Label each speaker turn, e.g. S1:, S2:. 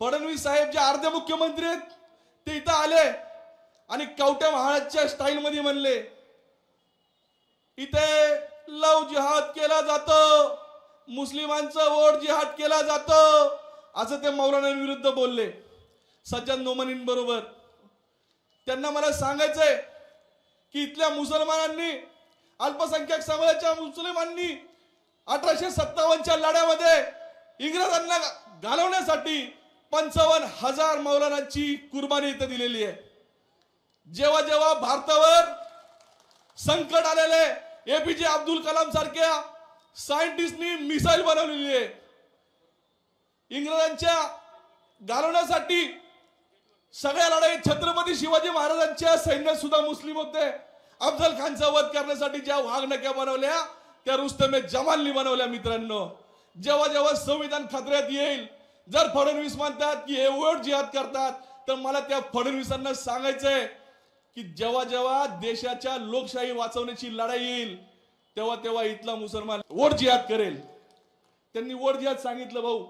S1: फडणवीस साहेब जे अर्धे मुख्यमंत्री आहेत ते इथं आले आणि कवट्या महाराजच्या स्टाईल मध्ये म्हणले इथे लव जिहाद केला जातं मुस्लिमांचं वोट जिहाद केला जातं असं ते मौलाना विरुद्ध बोलले. सज्जन नोमनींबरोबर त्यांना मला सांगायचंय की इथल्या मुसलमानांनी अल्पसंख्याक समाजाच्या मुस्लिमांनी अठराशे सत्तावन्नच्या लढ्यामध्ये इंग्रजांना घालवण्यासाठी पंचावन्न हजार मौलानांची कुर्बानी इथं दिलेली आहे. जेव्हा जेव्हा भारतावर संकट आलेले एपीजे अब्दुल कलाम सारख्या सायंटिस्टनी मिसाईल बनवलेली आहे. इंग्रजांच्या घालवण्यासाठी सगळ्या लढाईत छत्रपती शिवाजी महाराजांच्या सैन्यात सुद्धा मुस्लिम होते. अफजल खानचा वध करण्यासाठी ज्या वाघनक्या बनवल्या त्या रुस्तमे जमालनी बनवल्या मित्रांनो. जेव्हा जेव्हा संविधान खतऱ्यात येईल जर फडणवीस म्हणतात की हे वोट जिहाद करतात तर मला त्या फडणवीसांना सांगायचंय की जेव्हा जेव्हा देशाच्या लोकशाही वाचवण्याची लढाई येईल तेव्हा तेव्हा इथला मुसलमान वोट जिहाद करेल. त्यांनी वोट जिहाद सांगितलं भाऊ.